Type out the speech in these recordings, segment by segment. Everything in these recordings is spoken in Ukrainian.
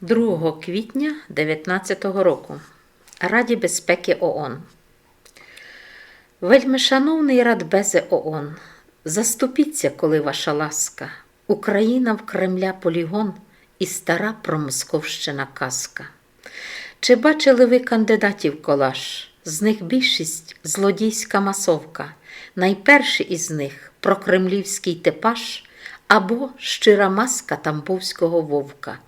2 квітня 2019 року Раді безпеки ООН. Вельмишановний Радбезе ООН, заступіться, коли ваша ласка, Україна в Кремля полігон і стара промосковщина казка. Чи бачили ви кандидатів колаж? З них більшість злодійська масовка, найперший із них прокремлівський типаж або щира маска тамбовського вовка.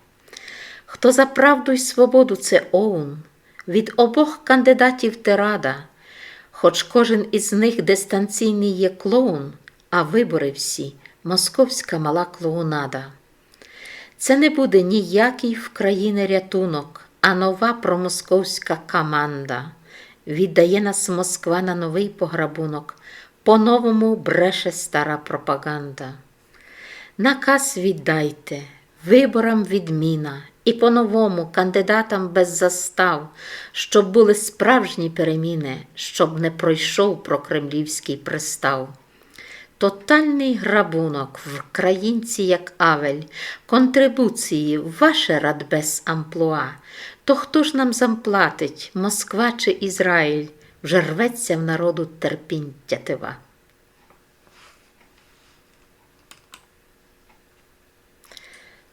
Хто за правду й свободу це оун, від обох кандидатів ти рада, хоч кожен із них дистанційний є клоун, а вибори всі московська мала клоунада. Це не буде ніякий в країни рятунок, а нова промосковська команда. Віддає нас Москва на новий пограбунок, по-новому бреше стара пропаганда. Наказ віддайте, виборам відміна, і по-новому кандидатам без застав, щоб були справжні переміни, щоб не пройшов прокремлівський пристав. Тотальний грабунок в країнці, як Авель, контрибуції, ваше радбез амплуа. То хто ж нам замплатить, Москва чи Ізраїль, вже рветься в народу терпінь тятива. –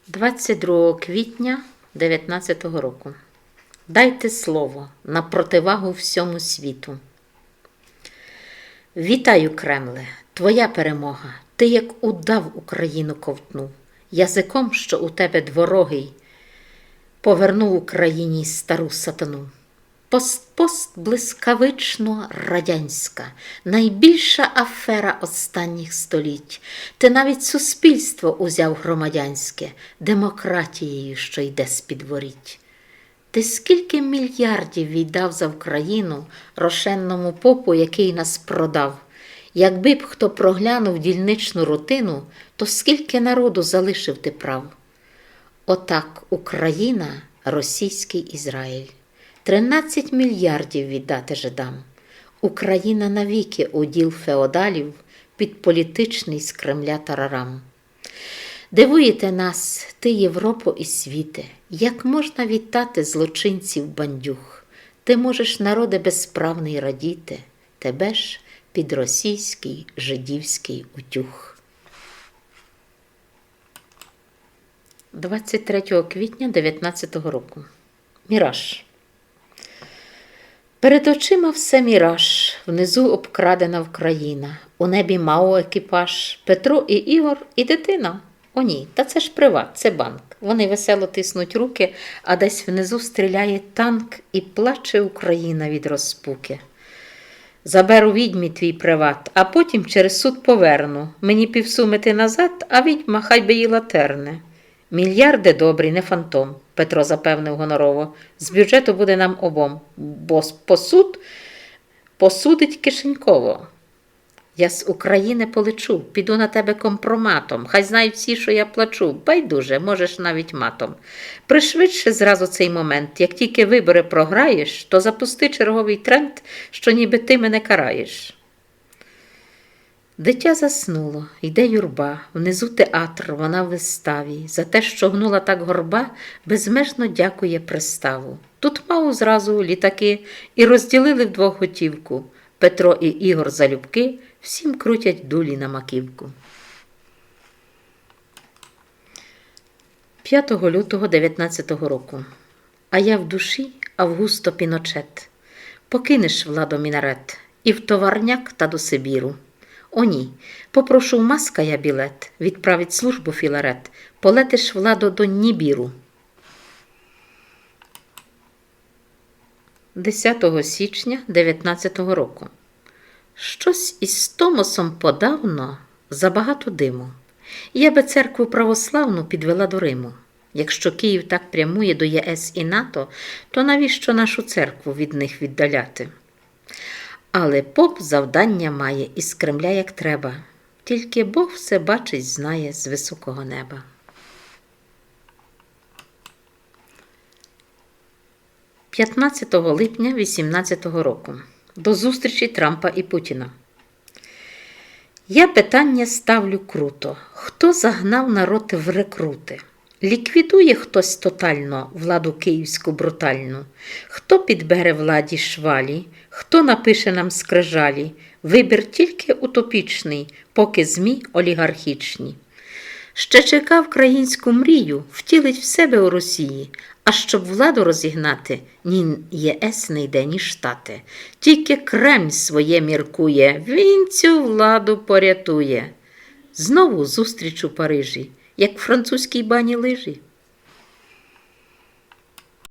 22 квітня 19 року. Дайте слово на противагу всьому світу. Вітаю, Кремле, твоя перемога. Ти як удав Україну ковтнув, язиком, що у тебе дворогий, повернув Україні стару сатану. Пост, пост блискавично радянська, найбільша афера останніх століть. Ти навіть суспільство узяв громадянське, демократією, що йде з-під воріть. Ти скільки мільярдів віддав за Україну рошенному попу, який нас продав? Якби б хто проглянув дільничну рутину, то скільки народу залишив ти прав? Отак Україна, російський Ізраїль. Тринадцять мільярдів віддати жидам. Україна навіки уділ феодалів під політичний з Кремля тарарам. Дивуєте нас, ти, Європо і світе, як можна вітати злочинців бандюг? Ти можеш, народе безправний, радіти, тебе ж під російський жидівський утюг. 23 квітня 19 року. Міраж. Перед очима все міраж, внизу обкрадена Вкраїна, у небі Мао екіпаж, Петро і Ігор і дитина. О ні, та це ж приват, це банк. Вони весело тиснуть руки, а десь внизу стріляє танк і плаче Україна від розпуки. Заберу відьмі твій приват, а потім через суд поверну. Мені півсуми ти назад, а відьма хай би їла терне. Мільярди добрі, не фантом, Петро запевнив гонорово. З бюджету буде нам обом, бо посуд посудить кишеньково. Я з України полечу, піду на тебе компроматом. Хай знають всі, що я плачу. Байдуже, можеш навіть матом. Пришвидше зразу цей момент. Як тільки вибори програєш, то запусти черговий тренд, що ніби ти мене караєш. Дитя заснуло, йде юрба, внизу театр, вона в виставі. За те, що гнула так горба, безмежно дякує приставу. Тут мав зразу літаки і розділили вдвох готівку. Петро і Ігор залюбки всім крутять дулі на маківку. 5 лютого 19 року. А я в душі Августо Піночет. Покинеш владу мінарет і в товарняк та до Сибіру. О, ні, попрошу в маска я білет, відправить службу філарет, полетиш владо до Нібіру. 10 січня 19 року. Щось із Томосом подавно забагато диму. Я би церкву православну підвела до Риму. Якщо Київ так прямує до ЄС і НАТО, то навіщо нашу церкву від них віддаляти? Але поп завдання має із Кремля як треба, тільки Бог все бачить, знає з високого неба. П'ятнадцятого липня 18 року. До зустрічі Трампа і Путіна. Я питання ставлю круто. Хто загнав народ в рекрути? Ліквідує хтось тотально владу київську брутальну, хто підбере владі швалі, хто напише нам скрижалі, вибір тільки утопічний, поки змі олігархічні. Ще чекав українську мрію, втілить в себе у Росії, а щоб владу розігнати, ні ЄС не йде, ні Штати. Тільки Кремль своє міркує, він цю владу порятує. Знову зустріч у Парижі, як в французькій бані лижі.